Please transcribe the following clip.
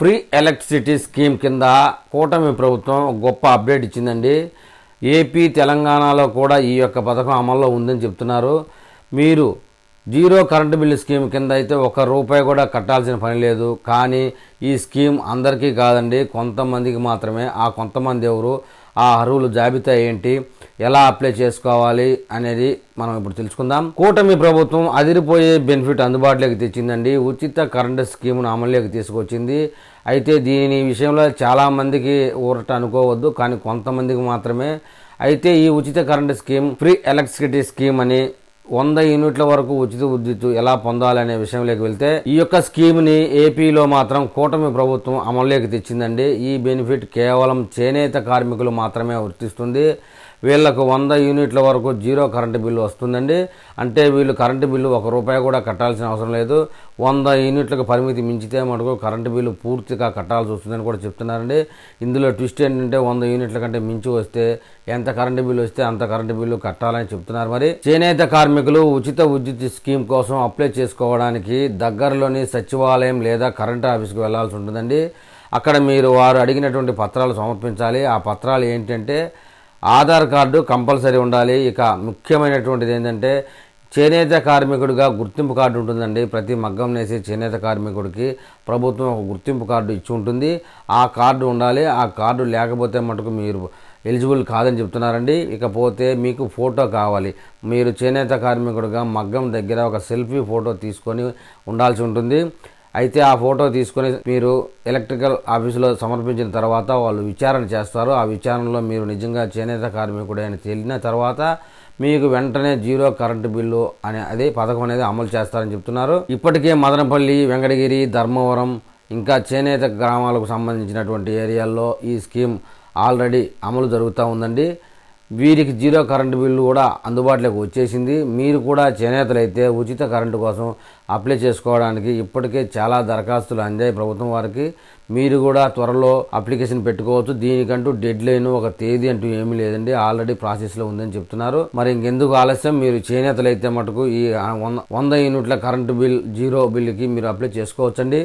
Free electricity scheme కింద కూటమి ప్రభుత్వం గొప్ప అప్డేట్ ఇచ్చిందండి. ఏపీ తెలంగాణలో కూడా ఈ యొక్క పథకం అమల్లో ఉందని చెప్తున్నారు. మీరు జీరో కరెంటు బిల్లు స్కీమ్ కింద అయితే ఒక రూపాయి కూడా కట్టాల్సిన పని లేదు. కానీ ఈ స్కీమ్ అందరికీ కాదండి. కొంతమందికి మాత్రమే. ఆ కొంతమంది ఎవరు? ఆ అర్హులు జాబితా ఏంటి? ఎలా అప్లై చేసుకోవాలి అనేది మనం ఇప్పుడు తెలుసుకుందాం. కూటమి ప్రభుత్వం అదిరిపోయే బెనిఫిట్ అందుబాటులోకి తెచ్చిందండి. ఉచిత కరెంటు స్కీమ్ను అమలులోకి తీసుకొచ్చింది. అయితే దీని విషయంలో చాలామందికి ఊరట అనుకోవద్దు కానీ కొంతమందికి మాత్రమే. అయితే ఈ ఉచిత current scheme free electricity scheme అని వంద యూనిట్ల వరకు ఉచిత విద్యుత్ ఎలా పొందాలనే విషయంలోకి వెళ్తే ఈ యొక్క స్కీమ్ని ఏపీలో మాత్రం కూటమి ప్రభుత్వం అమల్లోకి తెచ్చిందండి. ఈ బెనిఫిట్ కేవలం చేనేత కార్మికులు మాత్రమే వర్తిస్తుంది. వీళ్ళకు వంద యూనిట్ల వరకు జీరో కరెంటు బిల్లు వస్తుందండి. అంటే వీళ్ళు కరెంటు బిల్లు ఒక రూపాయి కూడా కట్టాల్సిన అవసరం లేదు. వంద యూనిట్లకు పరిమితి మించితే మటుకు కరెంటు బిల్లు పూర్తిగా కట్టాల్సి వస్తుందని కూడా చెప్తున్నారండి. ఇందులో ట్విస్ట్ ఏంటంటే వంద యూనిట్ల కంటే మించి వస్తే ఎంత కరెంటు బిల్లు వస్తే అంత కరెంటు బిల్లు కట్టాలని చెప్తున్నారు మరి. చేనేత కార్మికులు ఉచిత విద్యుత్ స్కీమ్ కోసం అప్లై చేసుకోవడానికి దగ్గరలోని సచివాలయం లేదా కరెంటు ఆఫీస్కి వెళ్ళాల్సి ఉంటుందండి. అక్కడ మీరు వారు అడిగినటువంటి పత్రాలు సమర్పించాలి. ఆ పత్రాలు ఏంటంటే ఆధార్ కార్డు కంపల్సరీ ఉండాలి. ఇక ముఖ్యమైనటువంటిది ఏంటంటే చేనేత కార్మికుడిగా గుర్తింపు కార్డు ఉంటుందండి. ప్రతి మగ్గం నేసే చేనేత కార్మికుడికి ప్రభుత్వం ఒక గుర్తింపు కార్డు ఇచ్చి ఉంటుంది. ఆ కార్డు ఉండాలి. ఆ కార్డు లేకపోతే మటుకు మీరు ఎలిజిబుల్ కాదని చెప్తున్నారండి. ఇకపోతే మీకు ఫోటో కావాలి. మీరు చేనేత కార్మికుడిగా మగ్గం దగ్గర ఒక సెల్ఫీ ఫోటో తీసుకొని ఉండాల్సి ఉంటుంది. అయితే ఆ ఫోటో తీసుకొని మీరు ఎలక్ట్రికల్ ఆఫీసులో సమర్పించిన తర్వాత వాళ్ళు విచారణ చేస్తారు. ఆ విచారణలో మీరు నిజంగా చేనేత కార్మికుడే అని తేలిన తర్వాత మీకు వెంటనే జీరో కరెంటు బిల్లు అనే అదే పథకం అనేది అమలు చేస్తారని చెప్తున్నారు. ఇప్పటికే మదనపల్లి వెంకటగిరి ధర్మవరం ఇంకా చేనేత గ్రామాలకు సంబంధించినటువంటి ఏరియాల్లో ఈ స్కీమ్ ఆల్రెడీ అమలు జరుగుతూ ఉందండి. వీరికి జీరో కరెంటు బిల్లు కూడా అందుబాటులోకి వచ్చేసింది. మీరు కూడా చేనేతలైతే ఉచిత కరెంటు కోసం అప్లై చేసుకోవడానికి ఇప్పటికే చాలా దరఖాస్తులు అందాయి ప్రభుత్వం వారికి. మీరు కూడా త్వరలో అప్లికేషన్ పెట్టుకోవచ్చు. దీనికంటూ డెడ్ లైన్ ఒక తేదీ అంటూ ఏమీ లేదండి. ఆల్రెడీ ప్రాసెస్లో ఉందని చెప్తున్నారు. మరి ఇంకెందుకు ఆలస్యం? మీరు చేనేతలైతే మటుకు ఈ వంద వంద యూనిట్ల కరెంటు బిల్ జీరో బిల్లుకి మీరు అప్లై చేసుకోవచ్చండి.